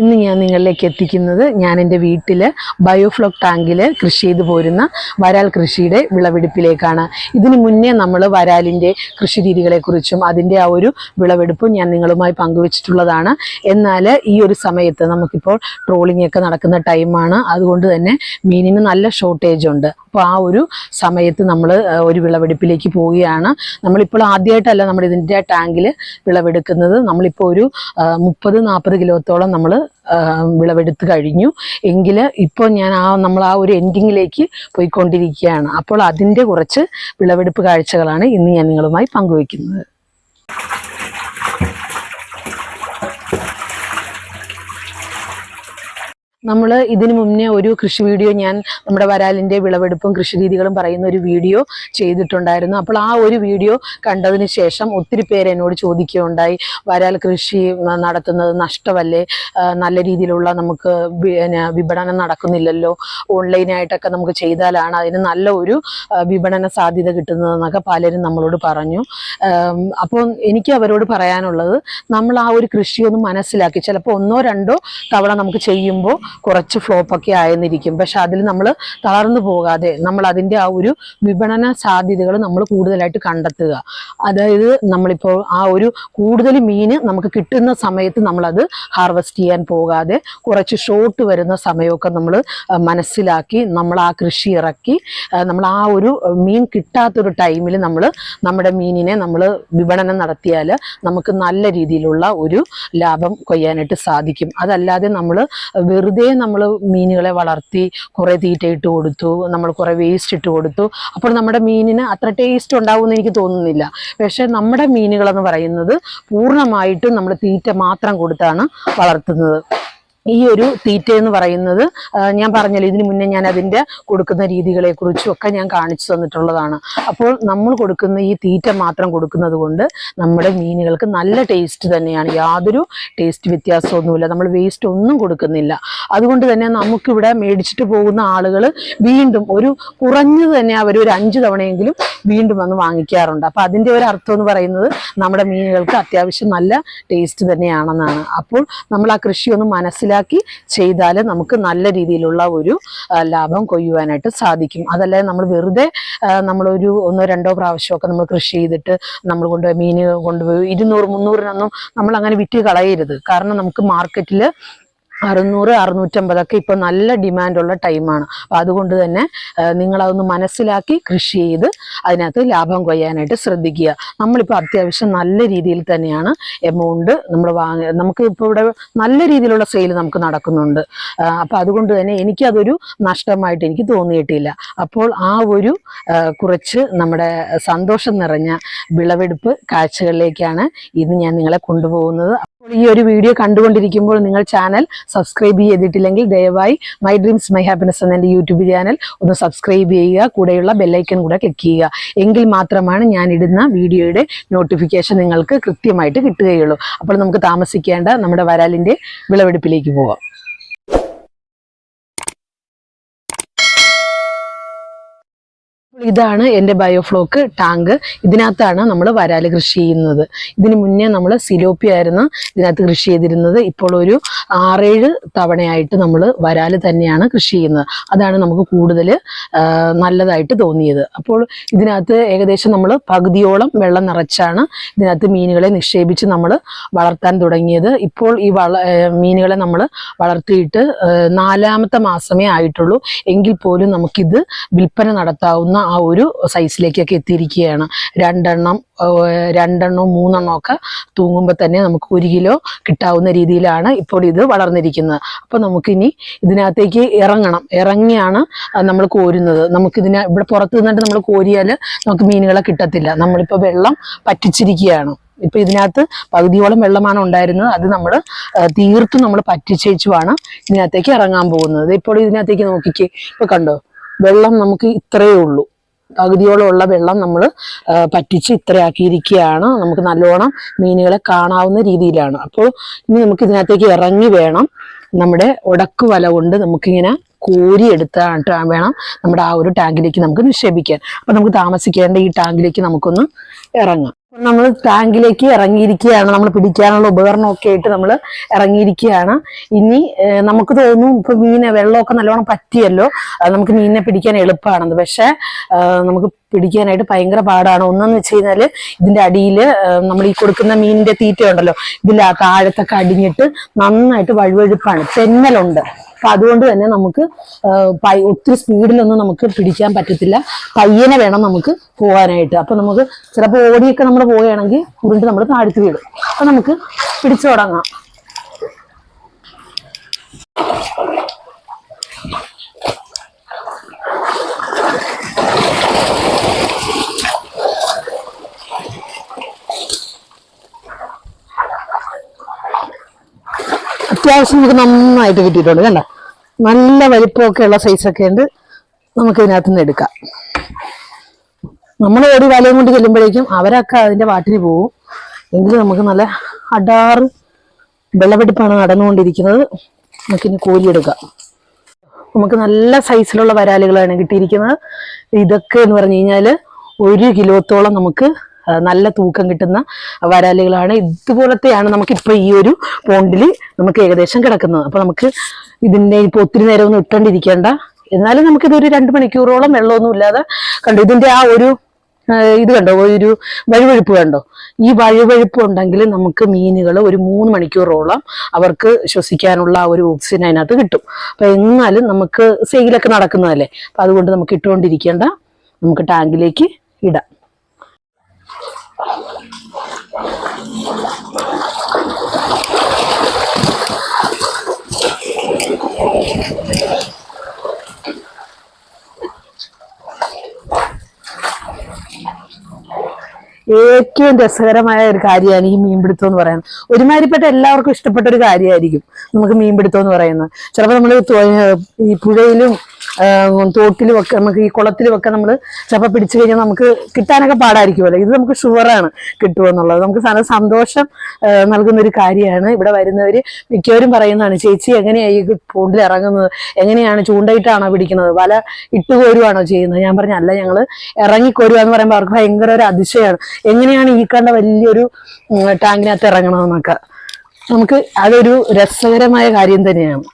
ഇന്ന് ഞാൻ നിങ്ങളിലേക്ക് എത്തിക്കുന്നത് ഞാൻ എന്റെ വീട്ടിൽ ബയോഫ്ലോക്ക് ടാങ്കിൽ കൃഷി ചെയ്തു പോരുന്ന വരാൽ കൃഷിയുടെ വിളവെടുപ്പിലേക്കാണ്. ഇതിന് മുന്നേ നമ്മൾ വരാലിന്റെ കൃഷി രീതികളെക്കുറിച്ചും അതിന്റെ ആ ഒരു വിളവെടുപ്പും ഞാൻ നിങ്ങളുമായി പങ്കുവച്ചിട്ടുള്ളതാണ്. എന്നാൽ ഈ ഒരു സമയത്ത് നമുക്കിപ്പോൾ ട്രോളിംഗ് ഒക്കെ നടക്കുന്ന ടൈമാണ്. അതുകൊണ്ട് തന്നെ മീനിന് നല്ല ഷോർട്ടേജ് ഉണ്ട്. അപ്പോൾ ആ ഒരു സമയത്ത് നമ്മൾ ഒരു വിളവെടുപ്പിലേക്ക് പോവുകയാണ്. നമ്മളിപ്പോൾ ആദ്യമായിട്ടല്ല നമ്മൾ ഇതിന്റെ ടാങ്കിൽ വിളവെടുക്കുന്നത്. നമ്മളിപ്പോൾ ഒരു മുപ്പത് നാൽപ്പത് കിലോത്തോളം നമ്മൾ വിളവെടുത്ത് കഴിഞ്ഞു. എങ്കിൽ ഇപ്പോൾ ഞാൻ ആ നമ്മൾ ആ ഒരു എൻഡിങ്ങിലേക്ക് പോയിക്കൊണ്ടിരിക്കുകയാണ്. അപ്പോൾ അതിന്റെ കുറച്ച് വിളവെടുപ്പ് കാഴ്ചകളാണ് ഇന്ന് ഞാൻ നിങ്ങളുമായി പങ്കുവയ്ക്കുന്നത് നമ്മൾ ഇതിനു മുന്നേ ഒരു കൃഷി വീഡിയോ ഞാൻ നമ്മുടെ വരാലിന്റെ വിളവെടുപ്പും കൃഷിരീതികളും പറയുന്ന ഒരു വീഡിയോ ചെയ്തിട്ടുണ്ടായിരുന്നു. അപ്പോൾ ആ ഒരു വീഡിയോ കണ്ടതിന് ശേഷം ഒത്തിരി പേര് എന്നോട് ചോദിക്കുകയുണ്ടായി വരാൽ കൃഷി നടത്തുന്നത് നഷ്ടമല്ലേ നല്ല രീതിയിലുള്ള നമുക്ക് വിപണനം നടക്കുന്നില്ലല്ലോ. ഓൺലൈനായിട്ടൊക്കെ നമുക്ക് ചെയ്താലാണ് അതിന് നല്ല ഒരു വിപണന സാധ്യത കിട്ടുന്നതെന്നൊക്കെ പലരും നമ്മളോട് പറഞ്ഞു. അപ്പോൾ എനിക്ക് അവരോട് പറയാനുള്ളത് നമ്മൾ ആ ഒരു കൃഷി ഒന്ന് മനസ്സിലാക്കി ചിലപ്പോൾ ഒന്നോ രണ്ടോ തവണ നമുക്ക് ചെയ്യുമ്പോൾ കുറച്ച് ഫ്ലോപ്പൊക്കെ ആയെന്നിരിക്കും. പക്ഷെ അതിൽ നമ്മൾ തളർന്നു പോകാതെ നമ്മൾ അതിന്റെ ആ ഒരു വിപണന സാധ്യതകൾ നമ്മൾ കൂടുതലായിട്ട് കണ്ടെത്തുക. അതായത് നമ്മളിപ്പോൾ ആ ഒരു കൂടുതൽ മീൻ നമുക്ക് കിട്ടുന്ന സമയത്ത് നമ്മളത് ഹാർവെസ്റ്റ് ചെയ്യാൻ പോകാതെ കുറച്ച് ഷോർട്ട് വരുന്ന സമയമൊക്കെ നമ്മൾ മനസ്സിലാക്കി നമ്മൾ ആ കൃഷി ഇറക്കി നമ്മൾ ആ ഒരു മീൻ കിട്ടാത്തൊരു ടൈമിൽ നമ്മൾ നമ്മുടെ മീനിനെ നമ്മൾ വിപണനം നടത്തിയാൽ നമുക്ക് നല്ല രീതിയിലുള്ള ഒരു ലാഭം കൊയ്യാനായിട്ട് സാധിക്കും. അതല്ലാതെ നമ്മൾ വെറുതെ നമ്മൾ മീനുകളെ വളർത്തി കുറേ തീറ്റ ഇട്ട് കൊടുത്തു നമ്മൾ കുറേ വേസ്റ്റ് ഇട്ട് കൊടുത്തു. അപ്പോൾ നമ്മുടെ മീനിന് അത്ര ടേസ്റ്റ് ഉണ്ടാവുമെന്ന് എനിക്ക് തോന്നുന്നില്ല. പക്ഷേ നമ്മുടെ മീനുകളെന്ന് പറയുന്നത് പൂർണമായിട്ടും നമ്മൾ തീറ്റ മാത്രം കൊടുത്താണ് വളർത്തുന്നത്. ഈ ഒരു തീറ്റ എന്ന് പറയുന്നത് ഞാൻ പറഞ്ഞല്ലോ ഇതിനു മുന്നേ ഞാൻ അതിന്റെ കൊടുക്കുന്ന രീതികളെ കുറിച്ചും ഒക്കെ ഞാൻ കാണിച്ചു തന്നിട്ടുള്ളതാണ്. അപ്പോൾ നമ്മൾ കൊടുക്കുന്ന ഈ തീറ്റ മാത്രം കൊടുക്കുന്നത് കൊണ്ട് നമ്മുടെ മീനുകൾക്ക് നല്ല ടേസ്റ്റ് തന്നെയാണ്. യാതൊരു ടേസ്റ്റ് വ്യത്യാസമൊന്നുമില്ല. നമ്മൾ വേസ്റ്റ് ഒന്നും കൊടുക്കുന്നില്ല. അതുകൊണ്ട് തന്നെ നമുക്കിവിടെ മേടിച്ചിട്ട് പോകുന്ന ആളുകൾ വീണ്ടും ഒരു കുറഞ്ഞത് തന്നെ അവർ ഒരു അഞ്ച് തവണയെങ്കിലും വീണ്ടും വന്ന് വാങ്ങിക്കാറുണ്ട്. അപ്പോൾ അതിന്റെ ഒരു അർത്ഥം എന്ന് പറയുന്നത് നമ്മുടെ മീനുകൾക്ക് അത്യാവശ്യം നല്ല ടേസ്റ്റ് തന്നെയാണെന്നാണ്. അപ്പോൾ നമ്മൾ ആ കൃഷിയൊന്നും മനസ്സിലാക്കി ചെയ്താൽ നമുക്ക് നല്ല രീതിയിലുള്ള ഒരു ലാഭം കൊയ്യുവാനായിട്ട് സാധിക്കും. അതല്ലാതെ നമ്മൾ വെറുതെ നമ്മളൊരു ഒന്നോ രണ്ടോ പ്രാവശ്യമൊക്കെ നമ്മൾ കൃഷി ചെയ്തിട്ട് നമ്മൾ കൊണ്ടുപോയി മീൻ കൊണ്ടുപോയി ഇരുന്നൂറ് മുന്നൂറിനൊന്നും നമ്മൾ അങ്ങനെ വിറ്റ് കളയരുത്. കാരണം നമുക്ക് മാർക്കറ്റിൽ അറുന്നൂറ് അറുന്നൂറ്റമ്പതൊക്കെ ഇപ്പം നല്ല ഡിമാൻഡുള്ള ടൈമാണ്. അപ്പം അതുകൊണ്ട് തന്നെ നിങ്ങളതൊന്ന് മനസ്സിലാക്കി കൃഷി ചെയ്ത് അതിനകത്ത് ലാഭം കൊയ്യാനായിട്ട് ശ്രദ്ധിക്കുക. നമ്മളിപ്പോൾ അത്യാവശ്യം നല്ല രീതിയിൽ തന്നെയാണ് എമൗണ്ട് നമ്മൾ വാങ്ങ നമുക്ക് ഇപ്പോൾ ഇവിടെ നല്ല രീതിയിലുള്ള സെയിൽ നമുക്ക് നടക്കുന്നുണ്ട്. അപ്പം അതുകൊണ്ട് തന്നെ എനിക്കതൊരു നഷ്ടമായിട്ട് എനിക്ക് തോന്നിയിട്ടില്ല. അപ്പോൾ ആ ഒരു കുറച്ച് നമ്മുടെ സന്തോഷം നിറഞ്ഞ വിളവെടുപ്പ് കാഴ്ചകളിലേക്കാണ് ഇന്ന് ഞാൻ നിങ്ങളെ കൊണ്ടുപോകുന്നത്. ഈ ഒരു വീഡിയോ കണ്ടുകൊണ്ടിരിക്കുമ്പോൾ നിങ്ങൾ ചാനൽ സബ്സ്ക്രൈബ് ചെയ്തിട്ടില്ലെങ്കിൽ ദയവായി മൈ ഡ്രീംസ് മൈ ഹാപ്പിനെസ് എന്ന എന്റെ യൂട്യൂബ് ചാനൽ ഒന്ന് സബ്സ്ക്രൈബ് ചെയ്യുക. കൂടെയുള്ള ബെല്ലൈക്കൺ കൂടെ ക്ലിക്ക് ചെയ്യുക. എങ്കിൽ മാത്രമാണ് ഞാൻ ഇടുന്ന വീഡിയോയുടെ നോട്ടിഫിക്കേഷൻ നിങ്ങൾക്ക് കൃത്യമായിട്ട് കിട്ടുകയുള്ളൂ. അപ്പോൾ നമുക്ക് താമസിക്കേണ്ട നമ്മുടെ വരാലിന്റെ വിളവെടുപ്പിലേക്ക് പോവാം. ഇതാണ് എന്റെ ബയോഫ്ലോക്ക് ടാങ്ക്. ഇതിനകത്താണ് നമ്മൾ വരാൽ കൃഷി ചെയ്യുന്നത്. ഇതിന് മുന്നേ നമ്മൾ സിലോപ്പി ആയിരുന്നു ഇതിനകത്ത് കൃഷി ചെയ്തിരുന്നത്. ഇപ്പോൾ ഒരു ആറേഴ് തവണയായിട്ട് നമ്മൾ വരാൽ തന്നെയാണ് കൃഷി ചെയ്യുന്നത്. അതാണ് നമുക്ക് കൂടുതൽ നല്ലതായിട്ട് തോന്നിയത്. അപ്പോൾ ഇതിനകത്ത് ഏകദേശം നമ്മൾ പകുതിയോളം വെള്ളം നിറച്ചാണ് ഇതിനകത്ത് മീനുകളെ നിക്ഷേപിച്ച് നമ്മൾ വളർത്താൻ തുടങ്ങിയത്. ഇപ്പോൾ ഈ വള മീനുകളെ നമ്മൾ വളർത്തിയിട്ട് നാലാമത്തെ മാസമേ ആയിട്ടുള്ളൂ. എങ്കിൽ പോലും നമുക്കിത് വിൽപ്പന നടത്താവുന്ന ആ ഒരു സൈസിലേക്കൊക്കെ എത്തിയിരിക്കുകയാണ്. രണ്ടെണ്ണം രണ്ടെണ്ണോ മൂന്നെണ്ണോ ഒക്കെ തൂങ്ങുമ്പോൾ തന്നെ നമുക്ക് ഒരു കിലോ കിട്ടാവുന്ന രീതിയിലാണ് ഇപ്പോൾ ഇത് വളർന്നിരിക്കുന്നത്. അപ്പോൾ നമുക്കിനി ഇതിനകത്തേക്ക് ഇറങ്ങണം. ഇറങ്ങിയാണ് നമ്മൾ കോരുന്നത്. നമുക്കിതിനെ ഇവിടെ പുറത്ത് നിന്നിട്ട് നമ്മൾ കോരിയാൽ നമുക്ക് മീനുകളെ കിട്ടത്തില്ല. നമ്മളിപ്പോൾ വെള്ളം പറ്റിച്ചിരിക്കുകയാണ്. ഇപ്പൊ ഇതിനകത്ത് പകുതിയോളം വെള്ളമാണ് ഉണ്ടായിരുന്നത്. അത് നമ്മൾ തീർത്തും നമ്മൾ പറ്റിച്ചേച്ചുമാണ് ഇതിനകത്തേക്ക് ഇറങ്ങാൻ പോകുന്നത്. ഇപ്പോൾ ഇതിനകത്തേക്ക് നോക്കിക്കേ. ഇപ്പൊ കണ്ടോ? വെള്ളം നമുക്ക് ഇത്രയേ ഉള്ളൂ. പകുതിയോളം ഉള്ള വെള്ളം നമ്മൾ പറ്റിച്ച് ഇത്രയാക്കിയിരിക്കുകയാണ്. നമുക്ക് നല്ലോണം മീനുകളെ കാണാവുന്ന രീതിയിലാണ്. അപ്പോൾ ഇനി നമുക്ക് ഇതിനകത്തേക്ക് ഇറങ്ങി വേണം. നമ്മുടെ ഉടക്ക് വല കൊണ്ട് നമുക്കിങ്ങനെ കോരി എടുത്തിട്ട് വേണം നമ്മുടെ ആ ഒരു ടാങ്കിലേക്ക് നമുക്ക് നിക്ഷേപിക്കാൻ. അപ്പം നമുക്ക് താമസിക്കേണ്ട ഈ ടാങ്കിലേക്ക് നമുക്കൊന്ന് ഇറങ്ങാം. നമ്മൾ ടാങ്കിലേക്ക് ഇറങ്ങിയിരിക്കുകയാണ്. നമ്മൾ പിടിക്കാനുള്ള ഉപകരണമൊക്കെ ആയിട്ട് നമ്മൾ ഇറങ്ങിയിരിക്കുകയാണ്. ഇനി നമുക്ക് തോന്നും ഇപ്പൊ മീനെ വെള്ളമൊക്കെ നല്ലോണം പറ്റിയല്ലോ. നമുക്ക് മീനിനെ പിടിക്കാൻ എളുപ്പമാണെന്ന് പക്ഷെ നമുക്ക് പിടിക്കാനായിട്ട് ഭയങ്കര പാടാണ്. ഒന്നെന്ന് വെച്ച് കഴിഞ്ഞാൽ ഇതിന്റെ അടിയിൽ നമ്മൾ ഈ കൊടുക്കുന്ന മീനിന്റെ തീറ്റ ഉണ്ടല്ലോ ഇതിൽ താഴത്തൊക്കെ അടിഞ്ഞിട്ട് നന്നായിട്ട് വഴുവഴുപ്പാണ്. തെന്നലുണ്ട്. അപ്പൊ അതുകൊണ്ട് തന്നെ നമുക്ക് ഒത്തിരി സ്പീഡിലൊന്നും നമുക്ക് പിടിക്കാൻ പറ്റത്തില്ല. പയ്യനെ വേണം നമുക്ക് പോകാനായിട്ട്. അപ്പൊ നമുക്ക് ചിലപ്പോൾ ഓടിയൊക്കെ നമ്മൾ പോവുകയാണെങ്കിൽ ഉരുണ്ട് നമ്മൾ താഴ്ത്തി വീടും. അപ്പൊ നമുക്ക് പിടിച്ചു തുടങ്ങാം അത്യാവശ്യം നമുക്ക് നന്നായിട്ട് കിട്ടിയിട്ടുണ്ട്. കണ്ട? നല്ല വലിപ്പമൊക്കെ ഉള്ള സൈസൊക്കെ ഉണ്ട്. നമുക്ക് ഇതിനകത്ത് നിന്ന് എടുക്കാം. നമ്മൾ ഒരു വലയും കൊണ്ട് ചെല്ലുമ്പോഴേക്കും അവരൊക്കെ അതിന്റെ വാട്ടിന് പോവും എങ്കിലും നമുക്ക് നല്ല അടാറ് വെള്ളവെടുപ്പാണ് നടന്നുകൊണ്ടിരിക്കുന്നത്. നമുക്കിനി കോരിയെടുക്കാം നമുക്ക് നല്ല സൈസിലുള്ള വരാലുകളാണ് കിട്ടിയിരിക്കുന്നത്. ഇതൊക്കെ എന്ന് പറഞ്ഞു കഴിഞ്ഞാൽ ഒരു കിലോത്തോളം നമുക്ക് നല്ല തൂക്കം കിട്ടുന്ന വരാലുകളാണ്. ഇതുപോലത്തെയാണ് നമുക്ക് ഇപ്പൊ ഈ ഒരു പോണ്ടിൽ നമുക്ക് ഏകദേശം കിടക്കുന്നത്. അപ്പൊ നമുക്ക് ഇതിന്റെ ഇപ്പൊ ഒത്തിരി നേരം ഒന്നും ഇട്ടണ്ടിരിക്കേണ്ട. എന്നാലും നമുക്ക് ഇതൊരു രണ്ട് മണിക്കൂറോളം വെള്ളമൊന്നും ഇല്ലാതെ കണ്ടു ഇതിന്റെ ആ ഒരു ഇത് കണ്ടോ ഒരു വഴുവഴുപ്പ് കണ്ടോ? ഈ വഴുവഴുപ്പ് ഉണ്ടെങ്കിൽ നമുക്ക് മീനുകൾ ഒരു മൂന്ന് മണിക്കൂറോളം അവർക്ക് ശ്വസിക്കാനുള്ള ഒരു ഓക്സിജൻ അതിനകത്ത് കിട്ടും. അപ്പൊ എന്നാലും നമുക്ക് സെയിലൊക്കെ നടക്കുന്നതല്ലേ? അപ്പൊ അതുകൊണ്ട് നമുക്ക് ഇട്ടുകൊണ്ടിരിക്കേണ്ട നമുക്ക് ടാങ്കിലേക്ക് ഇടാം. ഏറ്റവും രസകരമായ ഒരു കാര്യമാണ് ഈ മീൻപിടുത്തം എന്ന് പറയുന്നത്. ഒരുമാതിരിപ്പെട്ട എല്ലാവർക്കും ഇഷ്ടപ്പെട്ട ഒരു കാര്യമായിരിക്കും നമുക്ക് മീൻപിടുത്തം എന്ന് പറയുന്നത്. ചിലപ്പോൾ നമ്മൾ ഈ പുഴയിലും ആ, തോട്ടിലും ഒക്കെ നമുക്ക് ഈ കുളത്തിലുമൊക്കെ നമ്മൾ ചിലപ്പോൾ പിടിച്ചു കഴിഞ്ഞാൽ നമുക്ക് കിട്ടാനൊക്കെ പാടായിരിക്കുമല്ലോ ഇത് നമുക്ക് ഷുവറാണ് കിട്ടുമെന്നുള്ളത് നമുക്ക് നല്ല സന്തോഷം നൽകുന്ന ഒരു കാര്യമാണ്. ഇവിടെ വരുന്നവർ മിക്കവരും പറയുന്നതാണ് ചേച്ചി എങ്ങനെയാണ് ഈ പോണ്ടിൽ ഇറങ്ങുന്നത്? എങ്ങനെയാണ് ചൂണ്ടയിട്ടാണോ പിടിക്കുന്നത്? വല ഇട്ടുകോരുവാണോ ചെയ്യുന്നത്? ഞാൻ പറഞ്ഞ അല്ല ഞങ്ങൾ ഇറങ്ങിക്കോരുക എന്ന് പറയുമ്പോൾ അവർക്ക് ഭയങ്കര ഒരു അതിശയമാണ് എങ്ങനെയാണ് ഈ കണ്ട വലിയൊരു ടാങ്കിനകത്ത് ഇറങ്ങണമെന്നൊക്കെ നമുക്ക് അതൊരു രസകരമായ കാര്യം തന്നെയാണ്.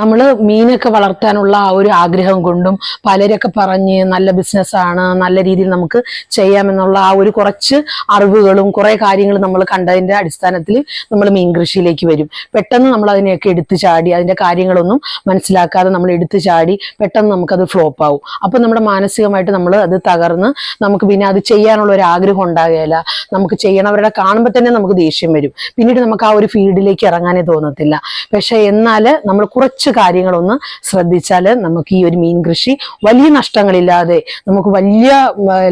നമ്മൾ മീനൊക്കെ വളർത്താനുള്ള ആ ഒരു ആഗ്രഹം കൊണ്ടും പലരൊക്കെ പറഞ്ഞ് നല്ല ബിസിനസ്സാണ് നല്ല രീതിയിൽ നമുക്ക് ചെയ്യാമെന്നുള്ള ആ ഒരു കുറച്ച് അറിവുകളും കുറേ കാര്യങ്ങളും നമ്മൾ കണ്ടതിന്റെ അടിസ്ഥാനത്തിൽ നമ്മൾ മീൻ കൃഷിയിലേക്ക് വരും. പെട്ടെന്ന് നമ്മൾ അതിനെയൊക്കെ എടുത്തു ചാടി അതിന്റെ കാര്യങ്ങളൊന്നും മനസ്സിലാക്കാതെ നമ്മൾ എടുത്തു ചാടി പെട്ടെന്ന് നമുക്കത് ഫ്ലോപ്പ് ആവും. അപ്പൊ നമ്മുടെ മാനസികമായിട്ട് നമ്മൾ അത് തകർന്ന് നമുക്ക് പിന്നെ അത് ചെയ്യാനുള്ള ഒരു ആഗ്രഹം ഉണ്ടാകുകയില്ല നമുക്ക് ചെയ്യണവരുടെ കാണുമ്പോൾ തന്നെ നമുക്ക് ദേഷ്യം വരും. പിന്നീട് നമുക്ക് ആ ഒരു ഫീൽഡിലേക്ക് ഇറങ്ങാനേ തോന്നത്തില്ല. പക്ഷേ എന്നാൽ നമ്മൾ കുറച്ച് കാര്യങ്ങളൊന്ന് ശ്രദ്ധിച്ചാൽ നമുക്ക് ഈ ഒരു മീൻ കൃഷി വലിയ നഷ്ടങ്ങളില്ലാതെ നമുക്ക് വലിയ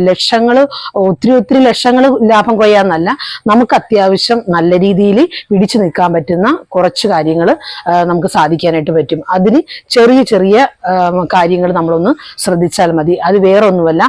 ലക്ഷങ്ങൾ ഒത്തിരി ഒത്തിരി ലക്ഷങ്ങൾ ലാഭം കൊയ്യാന്നല്ല നമുക്ക് അത്യാവശ്യം നല്ല രീതിയിൽ പിടിച്ചു നിൽക്കാൻ പറ്റുന്ന കുറച്ച് കാര്യങ്ങൾ നമുക്ക് സാധിക്കാനായിട്ട് പറ്റും. അതിന് ചെറിയ ചെറിയ കാര്യങ്ങൾ നമ്മളൊന്ന് ശ്രദ്ധിച്ചാൽ മതി. അത് വേറെ ഒന്നുമല്ല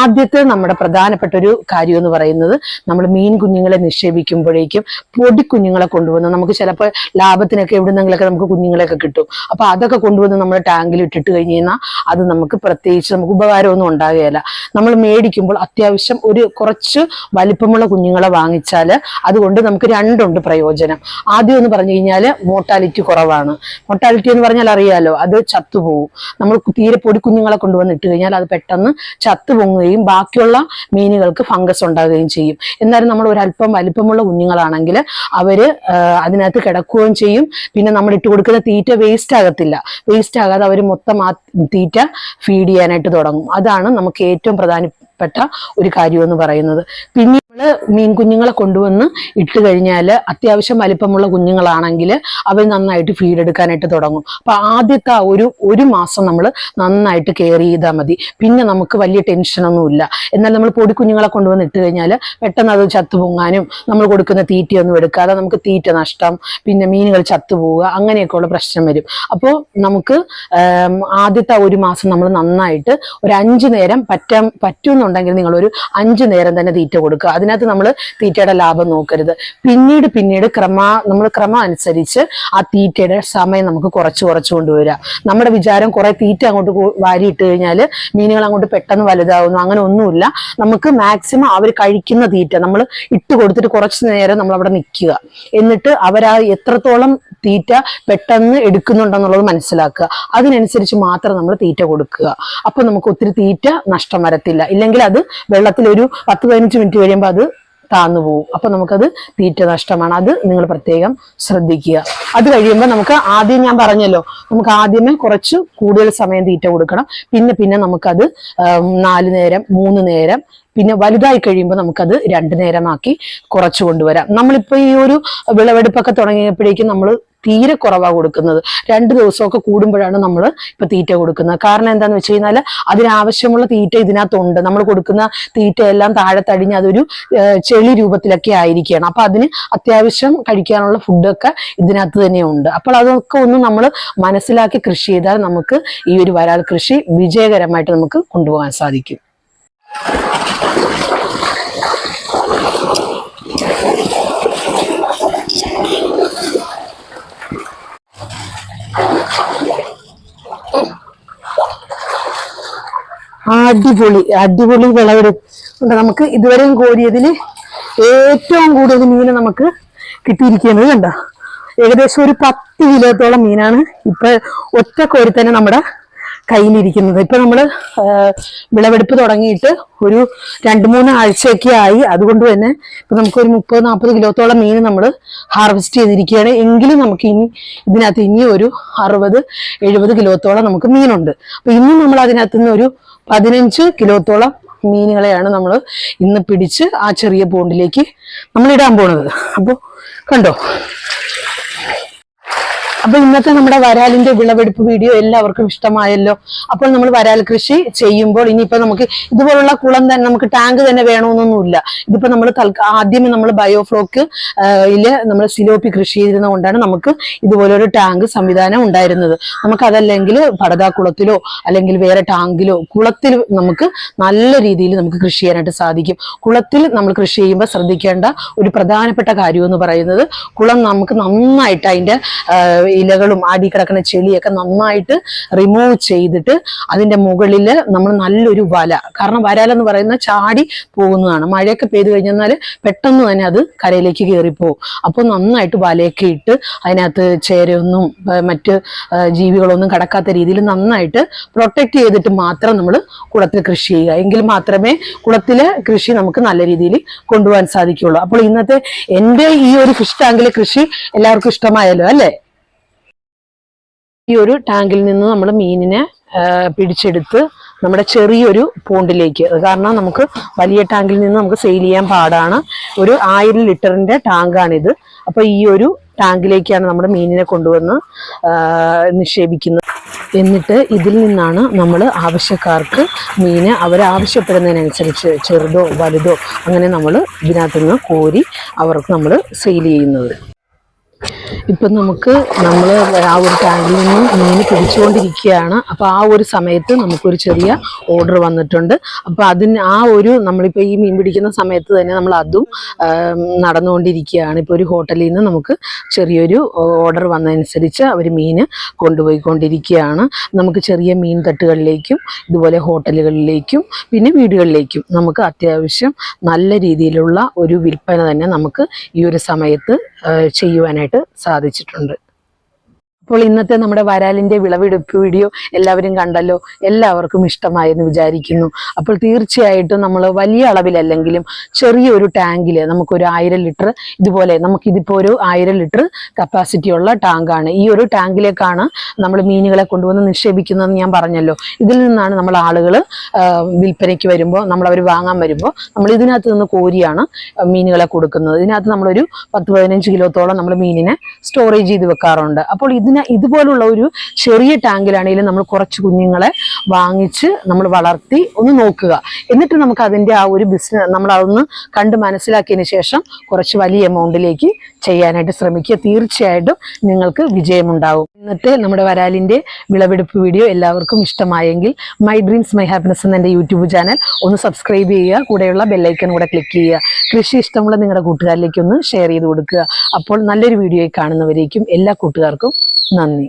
ആദ്യത്തെ നമ്മുടെ പ്രധാനപ്പെട്ട ഒരു കാര്യം എന്ന് പറയുന്നത് നമ്മൾ മീൻ കുഞ്ഞുങ്ങളെ നിക്ഷേപിക്കുമ്പോഴേക്കും പൊടി കുഞ്ഞുങ്ങളെ കൊണ്ടുവന്ന് നമുക്ക് ചിലപ്പോൾ ലാഭത്തിനൊക്കെ എവിടുന്നെങ്കിലൊക്കെ നമുക്ക് കുഞ്ഞുങ്ങളെയൊക്കെ കിട്ടും. അപ്പൊ അതൊക്കെ കൊണ്ടുവന്ന് നമ്മൾ ടാങ്കിൽ ഇട്ടിട്ട് കഴിഞ്ഞ് കഴിഞ്ഞാൽ അത് നമുക്ക് പ്രത്യേകിച്ച് നമുക്ക് ഉപകാരമൊന്നും ഉണ്ടാകുകയില്ല നമ്മൾ മേടിക്കുമ്പോൾ അത്യാവശ്യം ഒരു കുറച്ച് വലിപ്പമുള്ള കുഞ്ഞുങ്ങളെ വാങ്ങിച്ചാൽ അതുകൊണ്ട് നമുക്ക് രണ്ടുണ്ട് പ്രയോജനം. ആദ്യം എന്ന് പറഞ്ഞു കഴിഞ്ഞാൽ മോർട്ടാലിറ്റി കുറവാണ്. മോർട്ടാലിറ്റി എന്ന് പറഞ്ഞാൽ അറിയാലോ അത് ചത്തുപോകും നമ്മൾ തീരെ പൊടി കുഞ്ഞുങ്ങളെ കൊണ്ടുവന്ന് ഇട്ട് കഴിഞ്ഞാൽ അത് പെട്ടെന്ന് ചത്തുപൊങ്ങുകയും ബാക്കിയുള്ള മീനുകൾക്ക് ഫംഗസ് ഉണ്ടാകുകയും ചെയ്യും. എന്നാലും നമ്മൾ ഒരല്പം വലിപ്പമുള്ള കുഞ്ഞുങ്ങളാണെങ്കിൽ അവർ ആ, അതിനകത്ത് കിടക്കുകയും ചെയ്യും. പിന്നെ നമ്മൾ ഇട്ട് കൊടുക്കുന്ന തീറ്റ വേസ്റ്റ് ആകത്തില്ല. വേസ്റ്റ് ആകാതെ അവർ മൊത്തം ആ തീറ്റ ഫീഡ് ചെയ്യാനായിട്ട് തുടങ്ങും. അതാണ് നമുക്ക് ഏറ്റവും പ്രധാനപ്പെട്ട ഒരു കാര്യം എന്ന് പറയുന്നത്. പിന്നെ മീൻ കുഞ്ഞുങ്ങളെ കൊണ്ടുവന്ന് ഇട്ട് കഴിഞ്ഞാൽ അത്യാവശ്യം വലിപ്പമുള്ള കുഞ്ഞുങ്ങളാണെങ്കിൽ അവർ നന്നായിട്ട് ഫീഡ് എടുക്കാനായിട്ട് തുടങ്ങും. അപ്പൊ ആദ്യത്തെ ആ ഒരു ഒരു മാസം നമ്മൾ നന്നായിട്ട് കെയർ ചെയ്താൽ മതി. പിന്നെ നമുക്ക് വലിയ ടെൻഷനൊന്നുമില്ല എന്നാൽ നമ്മൾ പൊടി കുഞ്ഞുങ്ങളെ കൊണ്ടുവന്ന് ഇട്ട് കഴിഞ്ഞാൽ പെട്ടെന്ന് അത് ചത്തുപൊങ്ങാനും നമ്മൾ കൊടുക്കുന്ന തീറ്റയൊന്നും എടുക്കാതെ നമുക്ക് തീറ്റ നഷ്ടം പിന്നെ മീനുകൾ ചത്തുപോവുക അങ്ങനെയൊക്കെയുള്ള പ്രശ്നം വരും. അപ്പോൾ നമുക്ക് ആദ്യത്തെ ഒരു മാസം നമ്മൾ നന്നായിട്ട് ഒരു അഞ്ച് നേരം പറ്റാൻ പറ്റുമെന്നുണ്ടെങ്കിൽ നിങ്ങൾ ഒരു അഞ്ച് നേരം തന്നെ തീറ്റ കൊടുക്കുക. അതിനകത്ത് നമ്മൾ തീറ്റയുടെ ലാഭം നോക്കരുത്. പിന്നീട് പിന്നീട് ക്രമ നമ്മൾ ക്രമം അനുസരിച്ച് ആ തീറ്റയുടെ സമയം നമുക്ക് കുറച്ച് കുറച്ച് കൊണ്ടുവരാം നമ്മുടെ വിചാരം കുറെ തീറ്റ അങ്ങോട്ട് വാരിയിട്ട് കഴിഞ്ഞാൽ മീനുകൾ അങ്ങോട്ട് പെട്ടെന്ന് വലുതാവുന്നു. അങ്ങനെ ഒന്നുമില്ല. നമുക്ക് മാക്സിമം അവർ കഴിക്കുന്ന തീറ്റ നമ്മൾ ഇട്ട് കൊടുത്തിട്ട് കുറച്ച് നേരം നമ്മൾ അവിടെ നിൽക്കുക. എന്നിട്ട് അവരാ എത്രത്തോളം തീറ്റ പെട്ടെന്ന് എടുക്കുന്നുണ്ടെന്നുള്ളത് മനസ്സിലാക്കുക. അതിനനുസരിച്ച് മാത്രം നമ്മൾ തീറ്റ കൊടുക്കുക. അപ്പൊ നമുക്ക് ഒത്തിരി തീറ്റ നഷ്ടം വരത്തില്ല. ഇല്ലെങ്കിൽ അത് വെള്ളത്തിൽ ഒരു പത്ത് പതിനഞ്ച് മിനിറ്റ് കഴിയുമ്പോൾ അത് താന്നു പോകും അപ്പൊ നമുക്കത് തീറ്റ നഷ്ടമാണ്. അത് നിങ്ങൾ പ്രത്യേകം ശ്രദ്ധിക്കുക. അത് കഴിയുമ്പോൾ നമുക്ക് ആദ്യം ഞാൻ പറഞ്ഞല്ലോ നമുക്ക് ആദ്യമേ കുറച്ച് കൂടുതൽ സമയം തീറ്റ കൊടുക്കണം. പിന്നെ പിന്നെ നമുക്കത് നാല് നേരം മൂന്ന് നേരം പിന്നെ വലുതായി കഴിയുമ്പോൾ നമുക്കത് രണ്ടു നേരമാക്കി കുറച്ച് കൊണ്ടുവരാം. നമ്മളിപ്പോ ഈ ഒരു വിളവെടുപ്പൊക്കെ തുടങ്ങിയപ്പോഴേക്കും നമ്മൾ തീരെ കുറവാ കൊടുക്കുന്നത്. രണ്ട് ദിവസമൊക്കെ കൂടുമ്പോഴാണ് നമ്മൾ ഇപ്പൊ തീറ്റ കൊടുക്കുന്നത്. കാരണം എന്താന്ന് വെച്ച് കഴിഞ്ഞാൽ അതിനാവശ്യമുള്ള തീറ്റ ഇതിനകത്തുണ്ട്. നമ്മൾ കൊടുക്കുന്ന തീറ്റയെല്ലാം താഴെ തടിഞ്ഞ് അതൊരു ചെളി രൂപത്തിലൊക്കെ ആയിരിക്കുകയാണ്. അപ്പൊ അതിന് അത്യാവശ്യം കഴിക്കാനുള്ള ഫുഡൊക്കെ ഇതിനകത്ത് തന്നെ ഉണ്ട്. അപ്പോൾ അതൊക്കെ ഒന്ന് നമ്മൾ മനസ്സിലാക്കി കൃഷി ചെയ്താൽ നമുക്ക് ഈ ഒരു വരാൽ കൃഷി വിജയകരമായിട്ട് നമുക്ക് കൊണ്ടുപോകാൻ സാധിക്കും. അടിപൊളി അടിപൊളി വിളവെടുപ്പ്. നമുക്ക് ഇതുവരെയും കോരിയതിൽ ഏറ്റവും കൂടുതൽ മീൻ നമുക്ക് കിട്ടിയിരിക്കുന്നത് കണ്ട? ഏകദേശം ഒരു പത്ത് കിലോത്തോളം മീനാണ് ഇപ്പൊ ഒറ്റ കോരി തന്നെ നമ്മുടെ കയ്യിലിരിക്കുന്നത്. ഇപ്പൊ നമ്മൾ ആ, വിളവെടുപ്പ് തുടങ്ങിയിട്ട് ഒരു രണ്ട് മൂന്ന് ആഴ്ചയൊക്കെ ആയി. അതുകൊണ്ട് തന്നെ ഇപ്പൊ നമുക്ക് ഒരു മുപ്പത് നാൽപ്പത് കിലോത്തോളം മീൻ നമ്മൾ ഹാർവെസ്റ്റ് ചെയ്തിരിക്കുകയാണ്. എങ്കിലും നമുക്ക് ഇനി ഇതിനകത്ത് ഇനി ഒരു അറുപത് എഴുപത് കിലോത്തോളം നമുക്ക് മീനുണ്ട്. അപ്പൊ ഇന്നും നമ്മൾ അതിനകത്ത് നിന്ന് ഒരു പതിനഞ്ച് കിലോത്തോളം മീനുകളെയാണ് നമ്മൾ ഇന്ന് പിടിച്ച് ആ ചെറിയ പോണ്ടിലേക്ക് നമ്മൾ ഇടാൻ പോണത്. അപ്പോൾ കണ്ടോ? അപ്പൊ ഇന്നത്തെ നമ്മുടെ വരാലിന്റെ വിളവെടുപ്പ് വീഡിയോ എല്ലാവർക്കും ഇഷ്ടമായല്ലോ. അപ്പോൾ നമ്മൾ വരാൽ കൃഷി ചെയ്യുമ്പോൾ ഇനിയിപ്പോ നമുക്ക് ഇതുപോലുള്ള കുളം തന്നെ നമുക്ക് ടാങ്ക് തന്നെ വേണമെന്നൊന്നുമില്ല. ഇതിപ്പോ നമ്മൾ ആദ്യം നമ്മൾ ബയോഫ്ലോക്ക് ഇൽ നമ്മൾ സിലോപ്പി കൃഷി ചെയ്തിരുന്ന കൊണ്ടാണ് നമുക്ക് ഇതുപോലൊരു ടാങ്ക് സംവിധാനം ഉണ്ടായിരുന്നത്. നമുക്ക് അതല്ലെങ്കിൽ പടതാ കുളത്തിലോ അല്ലെങ്കിൽ വേറെ ടാങ്കിലോ കുളത്തിൽ നമുക്ക് നല്ല രീതിയിൽ നമുക്ക് കൃഷി ചെയ്യാനായിട്ട് സാധിക്കും. കുളത്തിൽ നമ്മൾ കൃഷി ചെയ്യുമ്പോൾ ശ്രദ്ധിക്കേണ്ട ഒരു പ്രധാനപ്പെട്ട കാര്യം എന്ന് പറയുന്നത് കുളം നമുക്ക് നന്നായിട്ട് അതിന്റെ ഇലകളും ആടി കിടക്കുന്ന ചെളിയൊക്കെ നന്നായിട്ട് റിമൂവ് ചെയ്തിട്ട് അതിന്റെ മുകളിൽ നമ്മൾ നല്ലൊരു വല. കാരണം വരാലെന്ന് പറയുന്ന ചാടി പോകുന്നതാണ്. മഴയൊക്കെ പെയ്തു കഴിഞ്ഞാൽ പെട്ടെന്ന് തന്നെ അത് കരയിലേക്ക് കയറിപ്പോവും. അപ്പോൾ നന്നായിട്ട് വലയൊക്കെ ഇട്ട് അതിനകത്ത് ചേരയൊന്നും മറ്റ് ജീവികളൊന്നും കടക്കാത്ത രീതിയിൽ നന്നായിട്ട് പ്രൊട്ടക്റ്റ് ചെയ്തിട്ട് മാത്രം നമ്മൾ കുളത്തിൽ കൃഷി ചെയ്യുക. എങ്കിൽ മാത്രമേ കുളത്തിലെ കൃഷി നമുക്ക് നല്ല രീതിയിൽ കൊണ്ടുപോകാൻ സാധിക്കുകയുള്ളൂ. അപ്പോൾ ഇന്നത്തെ എന്റെ ഈ ഒരു ഫിഷ് ടാങ്കിലെ കൃഷി എല്ലാവർക്കും ഇഷ്ടമായല്ലോ അല്ലേ? ഈ ഒരു ടാങ്കിൽ നിന്ന് നമ്മൾ മീനിനെ പിടിച്ചെടുത്ത് നമ്മുടെ ചെറിയൊരു പോണ്ടിലേക്ക്. കാരണം നമുക്ക് വലിയ ടാങ്കിൽ നിന്ന് നമുക്ക് സെയിൽ ചെയ്യാൻ പാടാണ്. ഒരു ആയിരം ലിറ്ററിന്റെ ടാങ്കാണിത്. അപ്പൊ ഈ ഒരു ടാങ്കിലേക്കാണ് നമ്മുടെ മീനിനെ കൊണ്ടുവന്ന് നിക്ഷേപിക്കുന്നത്. എന്നിട്ട് ഇതിൽ നിന്നാണ് നമ്മൾ ആവശ്യക്കാർക്ക് മീന് അവരാവശ്യപ്പെടുന്നതിനനുസരിച്ച് ചെറുതോ വലുതോ അങ്ങനെ നമ്മൾ ഇതിനകത്തുനിന്ന് കോരി അവർക്ക് നമ്മൾ സെയിൽ ചെയ്യുന്നത്. ഇപ്പം നമുക്ക് നമ്മൾ ആ ഒരു ടാങ്കിൽ നിന്ന് മീൻ പിടിച്ചുകൊണ്ടിരിക്കുകയാണ്. അപ്പോൾ ആ ഒരു സമയത്ത് നമുക്കൊരു ചെറിയ ഓർഡർ വന്നിട്ടുണ്ട്. അപ്പോൾ അതിന് ആ ഒരു നമ്മളിപ്പോൾ ഈ മീൻ പിടിക്കുന്ന സമയത്ത് തന്നെ നമ്മൾ അതും നടന്നുകൊണ്ടിരിക്കുകയാണ്. ഇപ്പോൾ ഒരു ഹോട്ടലിൽ നിന്ന് നമുക്ക് ചെറിയൊരു ഓർഡർ വന്നതനുസരിച്ച് അവർ മീൻ കൊണ്ടുപോയിക്കൊണ്ടിരിക്കുകയാണ്. നമുക്ക് ചെറിയ മീൻ തട്ടുകളിലേക്കും ഇതുപോലെ ഹോട്ടലുകളിലേക്കും പിന്നെ വീടുകളിലേക്കും നമുക്ക് അത്യാവശ്യം നല്ല രീതിയിലുള്ള ഒരു വിൽപ്പന തന്നെ നമുക്ക് ഈ ഒരു സമയത്ത് ചെയ്യുവാനായിട്ട് സാധിച്ചിട്ടുണ്ട്. അപ്പോൾ ഇന്നത്തെ നമ്മുടെ വരാലിന്റെ വിളവെടുപ്പ് വീഡിയോ എല്ലാവരും കണ്ടല്ലോ. എല്ലാവർക്കും ഇഷ്ടമായെന്ന് വിചാരിക്കുന്നു. അപ്പോൾ തീർച്ചയായിട്ടും നമ്മൾ വലിയ അളവിലല്ലെങ്കിലും ചെറിയൊരു ടാങ്കിൽ നമുക്കൊരു ആയിരം ലിറ്റർ ഇതുപോലെ നമുക്കിതിപ്പോൾ ഒരു ആയിരം ലിറ്റർ കപ്പാസിറ്റി ഉള്ള ടാങ്കാണ്. ഈ ഒരു ടാങ്കിലേക്കാണ് നമ്മൾ മീനുകളെ കൊണ്ടുവന്ന് നിക്ഷേപിക്കുന്നതെന്ന് ഞാൻ പറഞ്ഞല്ലോ. ഇതിൽ നിന്നാണ് നമ്മൾ ആളുകൾ വിൽപ്പനയ്ക്ക് വരുമ്പോൾ നമ്മൾ അവർ വാങ്ങാൻ വരുമ്പോൾ നമ്മൾ ഇതിനകത്ത് നിന്ന് കോരിയാണ് മീനുകളെ കൊടുക്കുന്നത്. ഇതിനകത്ത് നമ്മളൊരു പത്ത് പതിനഞ്ച് കിലോത്തോളം നമ്മൾ മീനിനെ സ്റ്റോറേജ് ചെയ്ത് വെക്കാറുണ്ട്. അപ്പോൾ ഇതിന് പിന്നെ ഇതുപോലുള്ള ഒരു ചെറിയ ടാങ്കിലാണെങ്കിലും നമ്മൾ കുറച്ച് കുഞ്ഞുങ്ങളെ വാങ്ങിച്ച് നമ്മൾ വളർത്തി ഒന്ന് നോക്കുക. എന്നിട്ട് നമുക്ക് അതിന്റെ ആ ഒരു ബിസിനസ് നമ്മൾ അതൊന്ന് കണ്ട് മനസ്സിലാക്കിയതിന് ശേഷം കുറച്ച് വലിയ എമൗണ്ടിലേക്ക് ചെയ്യാനായിട്ട് ശ്രമിക്കുക. തീർച്ചയായിട്ടും നിങ്ങൾക്ക് വിജയമുണ്ടാവും. ഇന്നത്തെ നമ്മുടെ വരാലിന്റെ വിളവെടുപ്പ് വീഡിയോ എല്ലാവർക്കും ഇഷ്ടമായെങ്കിൽ മൈ ഡ്രീംസ് മൈ ഹാപ്പിനെസ് എന്ന എന്റെ യൂട്യൂബ് ചാനൽ ഒന്ന് സബ്സ്ക്രൈബ് ചെയ്യുക. കൂടെയുള്ള ബെല്ലൈക്കൺ കൂടെ ക്ലിക്ക് ചെയ്യുക. കൃഷി ഇഷ്ടമുള്ള നിങ്ങളുടെ കൂട്ടുകാരിലേക്ക് ഒന്ന് ഷെയർ ചെയ്ത് കൊടുക്കുക. അപ്പോൾ നല്ലൊരു വീഡിയോയിൽ കാണുന്നവരേക്കും എല്ലാ കൂട്ടുകാർക്കും നന്ദി